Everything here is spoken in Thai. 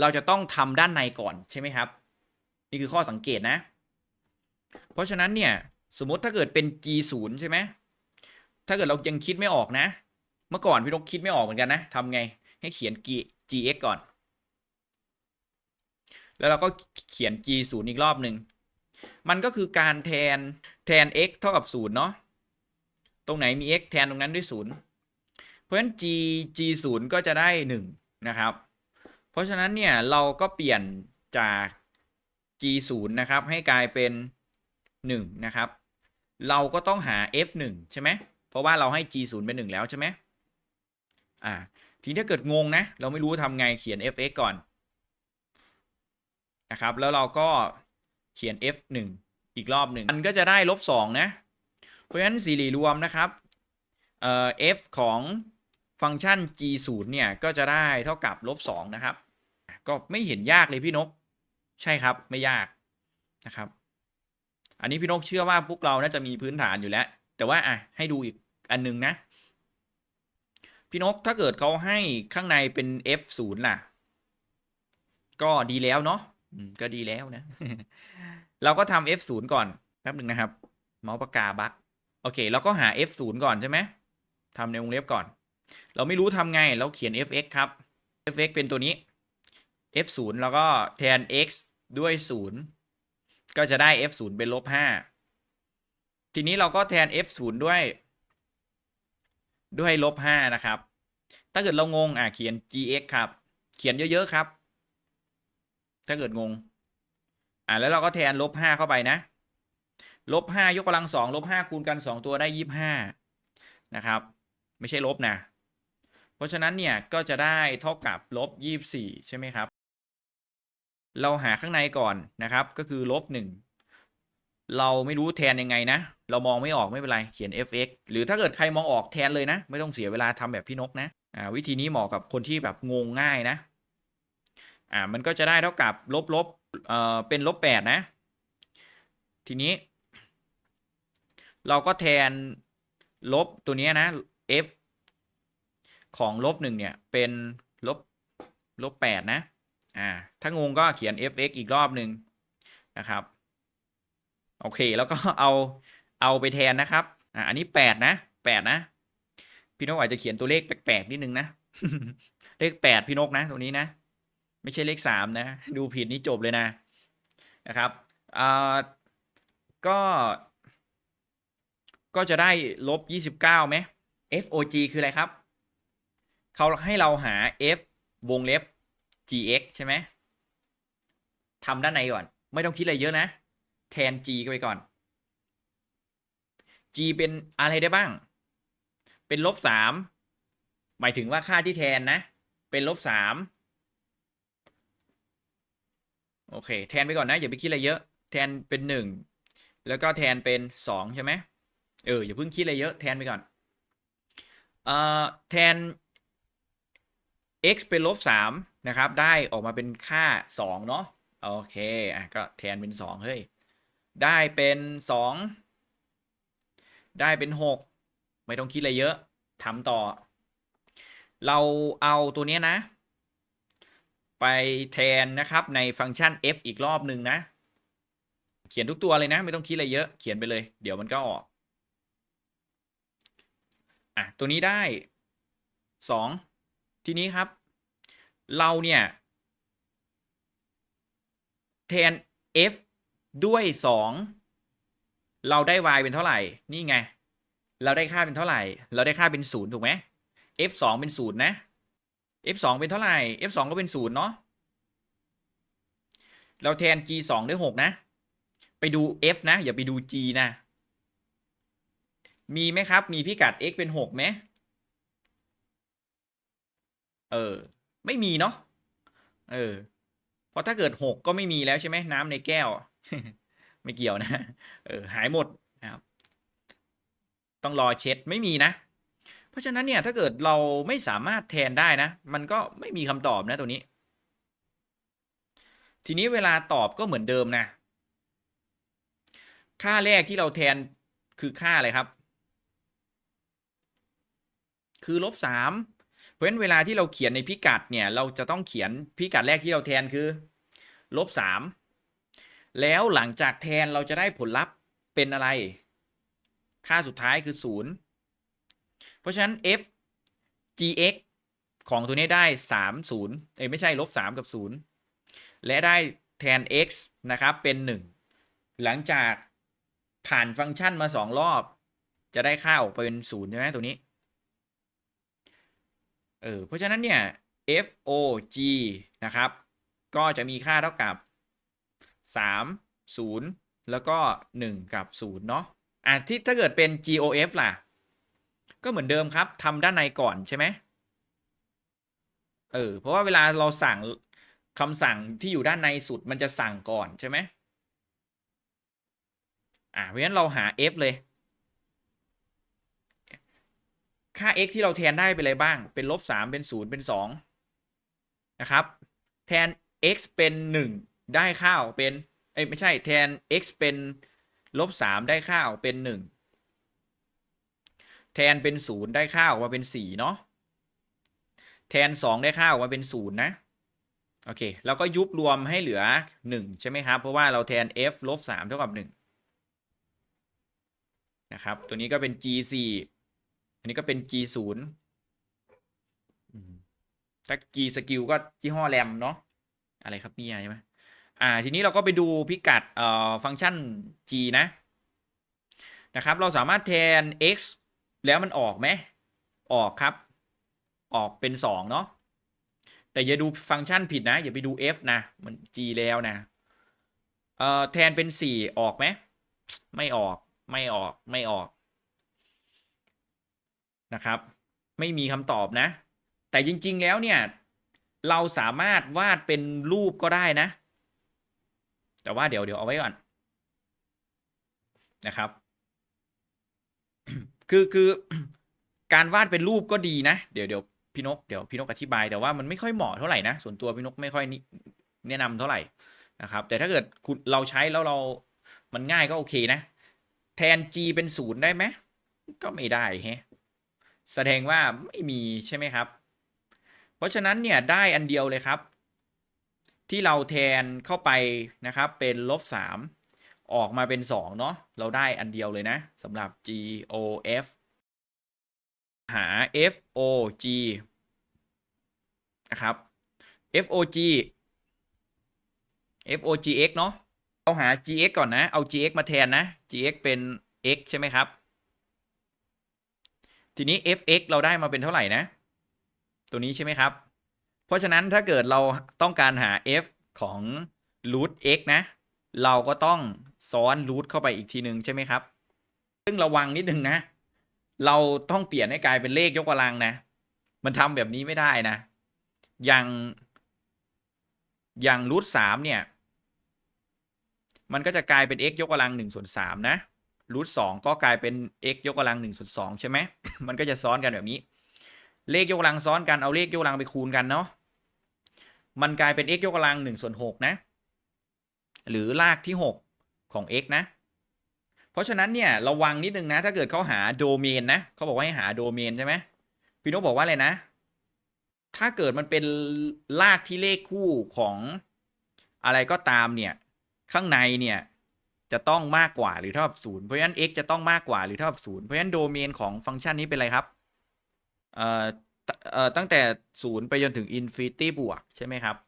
เราจะต้องทำด้านในก่อนใช่ไหมครับ นี่คือข้อสังเกตนะ เพราะฉะนั้นเนี่ยสมมติถ้าเกิดเป็น g 0ใช่ไหมถ้าเกิดเรายังคิดไม่ออกนะ เมื่อก่อนพี่นกคิดไม่ออกเหมือนกันนะทำไงให้เขียน g gx ก่อน แล้วเราก็เขียน g 0อีกรอบหนึ่งมันก็คือการแทนแทน x เท่ากับ0เนาะตรงไหนมี x แทนตรงนั้นด้วย 0 เพราะฉะนั้น g g 0ก็จะได้ 1 นะครับ เพราะฉะนั้นเนี่ยเราก็เปลี่ยนจาก g 0นะครับให้กลายเป็น 1 นะครับ เราก็ต้องหา f 1ใช่ไหมเพราะว่าเราให้ g 0เป็น 1 แล้วใช่ไหมอ่าทีนี้ถ้าเกิดงงนะ เราไม่รู้ทำไงเขียน fx ก่อนนะครับ แล้วเราก็เขียน f 1อีกรอบหนึ่งมันก็จะได้ลบ2นะ เพราะฉะนั้นสี่เหลี่ยรวมนะครับเอ่อ f ของฟังก์ชัน g 0เนี่ยก็จะได้เท่ากับลบ2นะครับ ก็ไม่เห็นยากเลยพี่นก ใช่ครับไม่ยากนะครับ อันนี้พี่นกเชื่อว่าพวกเราน่าจะมีพื้นฐานอยู่แล้ว แต่ว่าอะให้ดูอีกอันหนึงนะ พี่นกถ้าเกิดเขาให้ข้างในเป็น f 0 ล่ะ ก็ดีแล้วเนาะก็ดีแล้วนะ เราก็ทำ f 0 ก่อนแป๊บหนึ่งนะครับ เมาส์ปากกาบักโอเคเราก็หา f 0 ก่อนใช่ไหมทำในวงเล็บก่อน เราไม่รู้ทำไง เราเขียน fx ครับ fx เป็นตัวนี้ f 0แล้วก็แทน x ด้วย 0 ก็จะได้ f 0เป็นลบ5ทีนี้เราก็แทน f 0ด้วย ด้วยลบ5นะครับ ถ้าเกิดเรางงอะเขียน gx ครับ เขียนเยอะๆครับ ถ้าเกิดงง อ่าแล้วเราก็แทนลบห้าเข้าไปนะลบห้ายกกำลังสองลบห้าคูณกันสองตัวได้ยี่ห้านะครับ ไม่ใช่ลบนะ เพราะฉะนั้นเนี่ยก็จะได้เท่ากับลบยี่สี่ใช่ไหมครับ เราหาข้างในก่อนนะครับ ก็คือลบหนึ่งเราไม่รู้แทนยังไงนะ เรามองไม่ออกไม่เป็นไร เขียน fx หรือถ้าเกิดใครมองออกแทนเลยนะ ไม่ต้องเสียเวลาทำแบบพี่นกนะอ่าวิธีนี้เหมาะกับคนที่แบบงงง่ายนะอ่ามันก็จะได้เท่ากับลบลบเอ่อเป็นลบแปดนะ ทีนี้ เราก็แทนลบตัวนี้นะ f ของลบหนึ่งเนี่ยเป็นลบลบแปดนะ อ่าถ้างงก็เขียน fx อีกรอบหนึ่งนะครับ โอเคแล้วก็เอาเอาไปแทนนะครับอ่าอันนี้แปดนะแปดนะพี่นกอาจจะเขียนตัวเลขแปลกๆนิดนึงนะเลขแปดพี่นกนะตรงนี้นะ ไม่ใช่เลขสามนะ ดูผิดนี่จบเลยนะนะครับอ่าก็ก็จะได้ลบยี่สิบเก้าไหม FOG คืออะไรครับ เขาให้เราหา F วงเล็บ GX ใช่ไหมทำด้านในก่อน ไม่ต้องคิดอะไรเยอะนะ แทน g ไปก่อน G เป็นอะไรได้บ้าง เป็นลบสามหมายถึงว่าค่าที่แทนนะ เป็นลบสามโอเค แทนไปก่อนนะ อย่าไปคิดอะไรเยอะ แทนเป็นหนึ่งแล้วก็แทนเป็นสองใช่ไหมเอออย่าเพิ่งคิดอะไรเยอะแทนไปก่อนเอ่อแทน x เป็นลบสาม นะครับ ได้ออกมาเป็นค่าสองเนาะโอเคอะก็แทนเป็นสองเฮ้ย ได้เป็นสองได้เป็นหกไม่ต้องคิดอะไรเยอะทำต่อ เราเอาตัวเนี้ยนะ ไปแทนนะครับในฟังก์ชัน f อีกรอบหนึ่งนะ เขียนทุกตัวเลยนะ ไม่ต้องคิดอะไรเยอะเขียนไปเลย เดี๋ยวมันก็ออกอะตัวนี้ได้สองทีนี้ครับ เราเนี่ย แทน f ด้วยสองเราได้ y เป็นเท่าไหร่ นี่ไง เราได้ค่าเป็นเท่าไหร่ เราได้ค่าเป็นศูนย์ถูกไหม f สองเป็นศูนย์นะ f สองเป็นเท่าไหร่ f สองก็เป็นศูนย์เนาะ เราแทน g สองด้วยหกนะ ไปดู f นะ อย่าไปดู g นะ มีไหมครับ มีพิกัด x เป็นหกไหมเออ ไม่มีเนาะเออเพราะถ้าเกิดหกก็ไม่มีแล้วใช่ไหมน้ำในแก้ว ไม่เกี่ยวนะเออหายหมดนะครับ ต้องรอเช็ดไม่มีนะ เพราะฉะนั้นเนี่ยถ้าเกิดเราไม่สามารถแทนได้นะ มันก็ไม่มีคำตอบนะตัวนี้ ทีนี้เวลาตอบก็เหมือนเดิมนะ ค่าแรกที่เราแทนคือค่าอะไรครับ คือลบสาม เพราะฉะนั้นเวลาที่เราเขียนในพิกัดเนี่ยเราจะต้องเขียนพิกัดแรกที่เราแทนคือลบสามแล้วหลังจากแทนเราจะได้ผลลัพธ์เป็นอะไร ค่าสุดท้ายคือศูนย์เพราะฉะนั้น f gx ของตัวนี้ได้สามศูนย์เอ้ยไม่ใช่ลบสามกับศูนย์และได้แทน x นะครับเป็นหนึ่งหลังจากผ่านฟังก์ชันมาสองรอบ จะได้ค่าออกไปเป็นศูนย์ใช่ไหมตัวนี้ เออเพราะฉะนั้นเนี่ย f o g นะครับ ก็จะมีค่าเท่ากับ 3 0 แล้วก็ 1 กับ 0 เนาะอะที่ถ้าเกิดเป็น g o f ล่ะ ก็เหมือนเดิมครับทำด้านในก่อนใช่ไหมเออเพราะว่าเวลาเราสั่งคำสั่งที่อยู่ด้านในสุดมันจะสั่งก่อนใช่ไหมอ่าเพราะฉะนั้นเราหา f เลย ค่า x ที่เราแทนได้เป็นอะไรบ้าง เป็นลบสามเป็นศูนย์เป็นสองนะครับ แทน x เป็นหนึ่งได้ข้าวเป็นเอ้ยไม่ใช่แทน x เป็นลบสามได้ข้าวเป็นหนึ่งแทนเป็นศูนย์ได้ข้าวมาเป็นสี่เนาะ แทนสองได้ข้าวมาเป็นศูนย์นะ โอเค แล้วก็ยุบรวมให้เหลือหนึ่งใช่ไหมครับ เพราะว่าเราแทน f ลบสามเท่ากับหนึ่งนะครับ ตัวนี้ก็เป็น g สี่ นนี้ก็เป็น G ศูนย์ถ้า G สกิลก็ยี่ห้อแรมเนาะอะไรครับเนี่ยใช่ไหมอ่า ทีนี้เราก็ไปดูพิกัดเอ่อฟังก์ชัน G นะ นะครับ เราสามารถแทน x แล้วมันออกไหม ออกครับ ออกเป็นสองเนาะแต่อย่าดูฟังก์ชันผิดนะ อย่าไปดู f นะ มัน G แล้วนะ เอ่อ แทนเป็นสี่ออกไหม ไม่ออก ไม่ออก ไม่ออก นะครับ ไม่มีคำตอบนะ แต่จริง ๆ แล้วเนี่ย เราสามารถวาดเป็นรูปก็ได้นะ แต่ว่าเดี๋ยวเดี๋ยวเอาไว้ก่อนนะครับ คือคือการวาดเป็นรูปก็ดีนะเดี๋ยวเดี๋ยวพี่นกเดี๋ยวพี่นกอธิบายแต่ว่ามันไม่ค่อยเหมาะเท่าไหร่นะส่วนตัวพี่นกไม่ค่อยนแนะนำเท่าไหร่นะครับ แต่ถ้าเกิดคุณเราใช้แล้วเรา มันง่ายก็โอเคนะ แทน g เป็นศูนย์ได้ไหมก็ไม่ได้ฮะ แสดงว่าไม่มีใช่ไหมครับ เพราะฉะนั้นเนี่ยได้อันเดียวเลยครับ ที่เราแทนเข้าไปนะครับเป็นลบสามออกมาเป็นสองเนาะเราได้อันเดียวเลยนะสำหรับ G O F หา F O G นะครับ F O G F O G X เนาะเราหา G X ก่อนนะ เอา G X มาแทนนะ G X เป็น X ใช่ไหมครับ ทีนี้ fx เราได้มาเป็นเท่าไหร่นะ ตัวนี้ใช่ไหมครับ เพราะฉะนั้นถ้าเกิดเราต้องการหา f ของ root x นะ เราก็ต้องซ้อน root เข้าไปอีกทีหนึ่งใช่ไหมครับ ซึ่งระวังนิดนึงนะ เราต้องเปลี่ยนให้กลายเป็นเลขยกกำลังนะ มันทำแบบนี้ไม่ได้นะ อย่าง อย่าง root สามเนี่ย มันก็จะกลายเป็น x ยกกำลังหนึ่งส่วนสามนะ รูทสองก็กลายเป็น x ยกกำลังหนึ่งส่วนสองใช่ไหมมันก็จะซ้อนกันแบบนี้ เลขยกกำลังซ้อนกันเอาเลขยกกำลังไปคูณกันเนาะมันกลายเป็น x ยกกำลังหนึ่งส่วนหกนะ หรือรากที่หกของ x นะ เพราะฉะนั้นเนี่ยระวังนิดนึงนะ ถ้าเกิดเขาหาโดเมนนะเขาบอกว่าให้หาโดเมนใช่ไหมพี่นกบอกว่าอะไรนะ ถ้าเกิดมันเป็นรากที่เลขคู่ของอะไรก็ตามเนี่ย ข้างในเนี่ย จะต้องมากกว่าหรือเท่ากับศูนย์เพราะฉะนั้น x จะต้องมากกว่าหรือเท่ากับศูนย์เพราะฉะนั้นโดเมนของฟังก์ชันนี้เป็นอะไรครับเอ่อเอ่อตั้งแต่ศูนย์ไปจนถึงอินฟินิตี้บวกใช่ไหมครับ